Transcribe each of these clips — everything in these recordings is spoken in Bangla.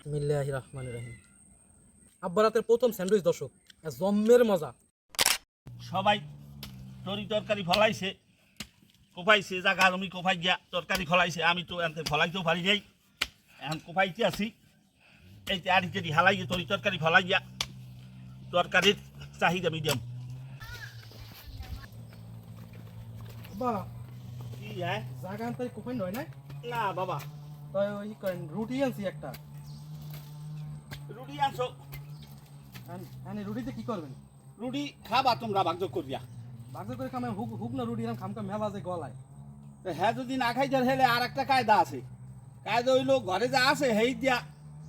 বিসমিল্লাহ রহমান রহিম। আব্বা রাতের প্রথম স্যান্ডউইচ দর্শক জম্মের মজা। সবাই তরি তরকারি ফলাইছে কোপাইছে জাগা আমি কোপাই গিয়া তরকারি ফলাইছে। আমি তো এনতে ফলাইতেও পারি নাই এখন কোপাইতে আছি। এই আড়ি কেডি হালাই গিয়ে তরি তরকারি ফলাই গিয়া তরকারির চাহিদা মিডিয়াম আব্বা কি হ্যাঁ? জায়গা আনতে কোপাই নয় না? না বাবা। তাই ওই রুটি আনছি একটা। রুটি আনছো। মানে রুটিতে কি করবেন? রুটি খাবা তোমরা ভাগ্য করিয়া। বাগদা করে খামে হুক হুক না রুটি এরকম খামকা মেলা যে গলায়। হ্যাঁ যদি না খাই তাহলে হেলে আর একটা কায়দা আছে। কায়দা হইল ঘরে যা আছে হেই দিয়া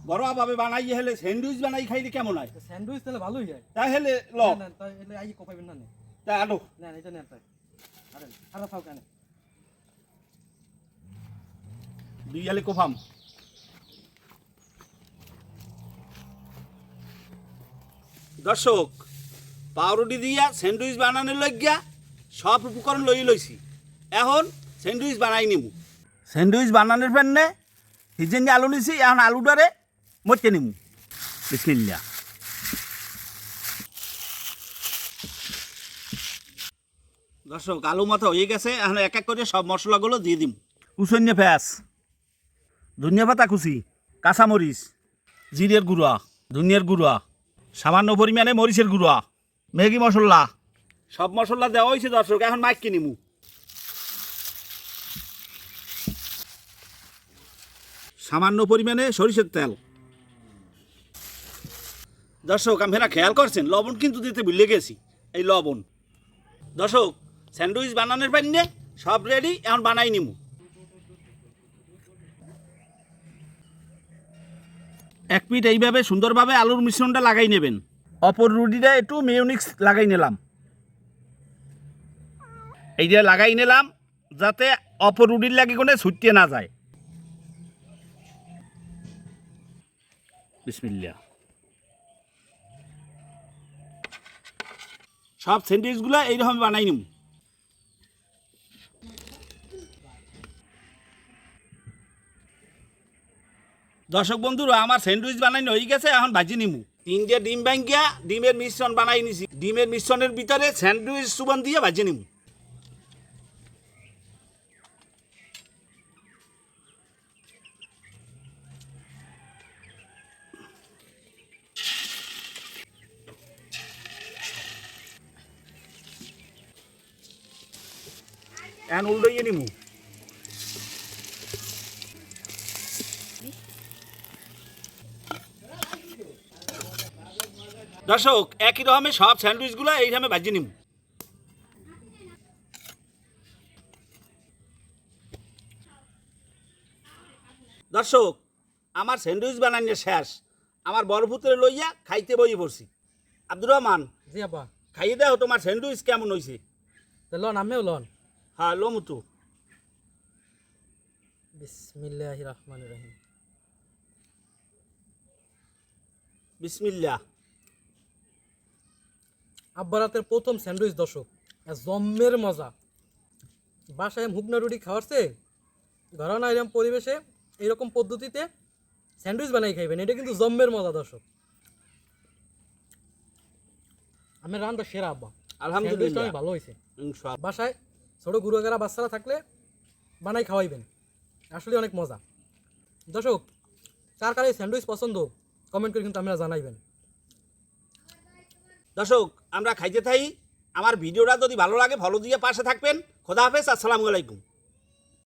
ঘরোয়াভাবে বানাইয়ে হেলে স্যান্ডউইচ বানাই খাইলে কেমন হয়? স্যান্ডউইচ তাহলে ভালোই হয়। তাই হেলে ল। না, না, তাই এলে আই কোপাইবেন না নে। তাই আনো। না না, এটা নেন তাই। আরে আরে থাও কেন? বিয়ালে কোফাম দর্শক, পাউরুটি দিয়া স্যান্ডউইচ বানানোর লাগিয়া সব উপকরণ লই লইছি। এখন স্যান্ডউইচ বানাই নিমু। স্যান্ডউইচ বানানোর ফেন্নে সিজেন আলু নিছি, এখন আলুটারে মরতে নিমু। বিসমিল্লা দর্শক, আলু মাথা হয়ে গেছে, এখন এক এক করে সব মশলাগুলো দিয়ে দিম। উসন্য ফ্যাস ধনিয়া পাতা কুচি, কাঁচামরিচ, জিরের গুঁড়া, ধনিয়ার গুঁড়া সামান্য পরিমাণে মরিচের গুঁড়া, ম্যাগি মশলা। সব মশলা দেওয়া হয়েছে দর্শক, এখন মাইক কিনিমু। সামান্য পরিমাণে সরিষার তেল। দর্শক আপনারা খেয়াল করছেন, লবণ কিন্তু দিতে ভুলে গেছি, এই লবণ। দর্শক, স্যান্ডউইচ বানানোর পাইনে সব রেডি, এখন বানাই নিমু। এক পিঠ এইভাবে সুন্দরভাবে আলুর মিশ্রণটা লাগাই নেবেন। অপর রুটিটা একটু মেয়নিক্স লাগাই নিলাম। এই এইটা লাগাই নিলাম, যাতে অপর রুটির লাগে কোনো ছুটিয়ে না যায়। বিসমিল্লা সব স্যান্ডউইচগুলো এইরকম বানাই নিব দর্শক বন্ধুরা, আমার স্যান্ডউইচ বানাই হয়ে গেছে, এখন ভাজি নিমু। তিনটে ডিম ব্যাঙ্গিয়া ডিমের মিশ্রণ বানাই নিছি। ডিমের মিশ্রণের ভিতরে স্যান্ডউইচ সুবান দিয়ে ভাজি নিমু। এখন উল্টোইয়ে নিমু। দর্শক একই রকমের সব স্যান্ডউইচগুলো এইভাবে ভাজি নিব। দর্শক আমার স্যান্ডউইচ বানানো শেষ আমার বড় পুত্রে লইয়া খাইতে বই পড়ছি। আব্দুর রহমান জি আব্বা। খাইয়ে দাও তোমার স্যান্ডউইচ কেমন হয়েছে তা লন আমিও লন। হ্যাঁ লমুতু বিসমিল্লাহ রহমান রহিম। বিসমিল্লা আব্বা রাতের প্রথম স্যান্ডউইচ দর্শক। জম্মের মজা। বাসায় হুকনা রুটি খাওয়ারছে। ঘরনা এরকম পরিবেশে এইরকম পদ্ধতিতে স্যান্ডউইচ বানাই খাইবেন। এটা কিন্তু জম্মের মজা দর্শক। আমি রান্না সেরা আব্বা। আলহামদুলিল্লাহ। ভালো হয়েছে। বাসায় ছোটো গুরুগারা বাচ্চারা থাকলে বানাই খাওয়াইবেন। আসলে অনেক মজা। দর্শক কার কার এই স্যান্ডউইচ পছন্দ? কমেন্ট করে কিন্তু আপনারা জানাইবেন। দর্শক, আমরা খাইতে থাই। আমার ভিডিওটা যদি ভালো লাগে ফলো দিয়ে পাশে থাকবেন। খোদা হাফেজ, আসসালামু আলাইকুম।